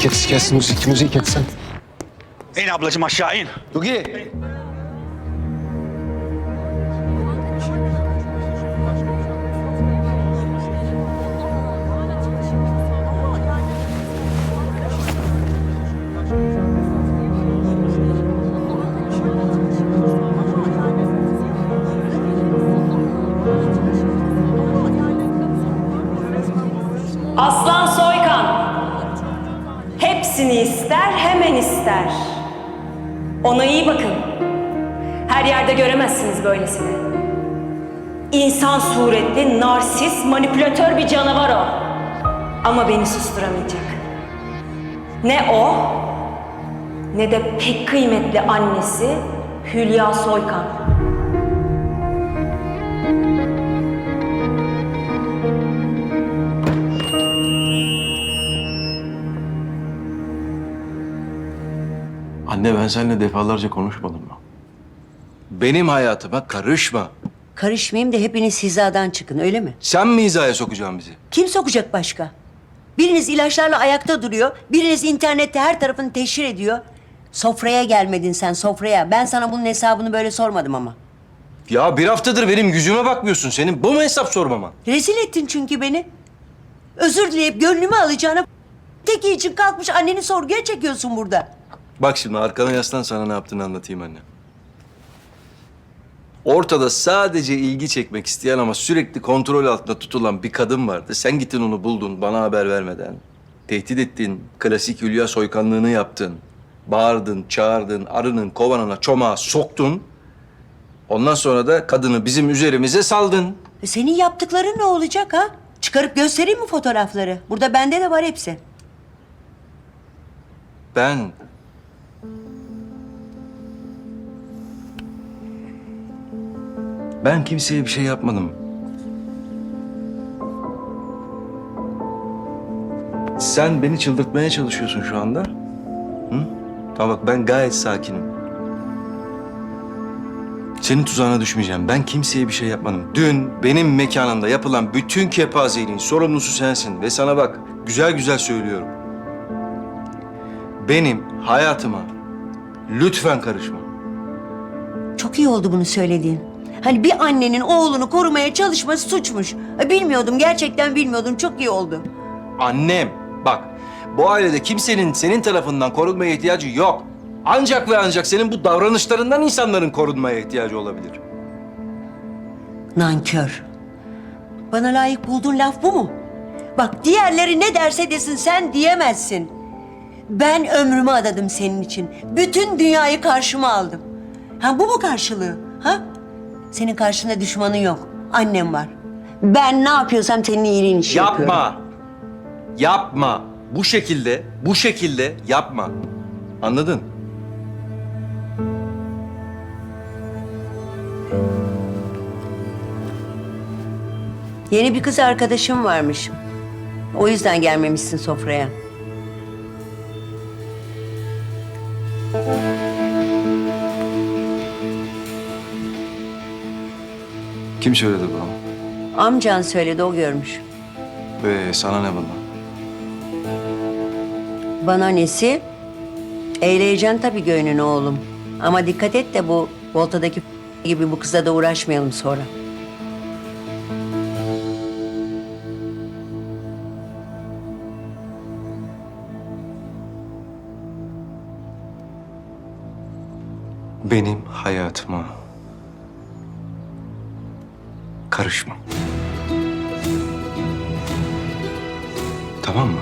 kes kes müzik müzik etsen. İn ablacığım aşağı in. Dugi. Aslan. Hepsini ister, hemen ister. Ona iyi bakın. Her yerde göremezsiniz böylesini. İnsan suretli, narsist, manipülatör bir canavar o. Ama beni susturamayacak. Ne o, ne de pek kıymetli annesi Hülya Soykan. Anne ben seninle defalarca konuşmadım mı? Benim hayatıma karışma. Karışmayayım da hepiniz hizadan çıkın öyle mi? Sen mi hizaya sokacaksın bizi? Kim sokacak başka? Biriniz ilaçlarla ayakta duruyor, biriniz internette her tarafını teşhir ediyor. Sofraya gelmedin sen sofraya. Ben sana bunun hesabını böyle sormadım ama. Ya bir haftadır benim yüzüme bakmıyorsun. Senin bu mu hesap sormama? Rezil ettin çünkü beni. Özür dileyip gönlümü alacağına teki için kalkmış anneni sorguya çekiyorsun burada. Bak şimdi arkana yaslan sana ne yaptığını anlatayım anne. Ortada sadece ilgi çekmek isteyen ama sürekli kontrol altında tutulan bir kadın vardı. Sen gittin onu buldun bana haber vermeden. Tehdit ettin, klasik Hülya soykanlığını yaptın. Bağırdın, çağırdın, arının kovanına çomağı soktun. Ondan sonra da kadını bizim üzerimize saldın. E senin yaptıkların ne olacak ha? Çıkarıp göstereyim mi fotoğrafları? Burada bende de var hepsi. Ben... Ben kimseye bir şey yapmadım. Sen beni çıldırtmaya çalışıyorsun şu anda. Hı? Tamam bak ben gayet sakinim. Senin tuzağına düşmeyeceğim. Ben kimseye bir şey yapmadım. Dün benim mekanımda yapılan bütün kepazeliğin sorumlusu sensin. Ve sana bak güzel güzel söylüyorum. Benim hayatıma lütfen karışma. Çok iyi oldu bunu söylediğin. Hani bir annenin oğlunu korumaya çalışması suçmuş. E, Bilmiyordum, gerçekten bilmiyordum. Çok iyi oldu. Annem bak bu ailede kimsenin senin tarafından korunmaya ihtiyacı yok. Ancak ve ancak senin bu davranışlarından insanların korunmaya ihtiyacı olabilir. Nankör. Bana layık bulduğun laf bu mu? Bak diğerleri ne derse desin sen diyemezsin. Ben ömrümü adadım senin için. Bütün dünyayı karşıma aldım. Ha bu mu karşılığı? Ha? Senin karşında düşmanın yok. Annem var. Ben ne yapıyorsam senin iyiliğin için yapıyorum. Yapma. Yapma. Bu şekilde, bu şekilde yapma. Anladın? Yeni bir kız arkadaşım varmış. O yüzden gelmemişsin sofraya. Kim söyledi bunu? Amcan söyledi, o görmüş. Ve sana ne bundan? Bana nesi? Eğleyeceksin tabii göğününü oğlum. Ama dikkat et de bu voltadaki gibi bu kıza da uğraşmayalım sonra. Benim hayatıma karışma. Tamam mı?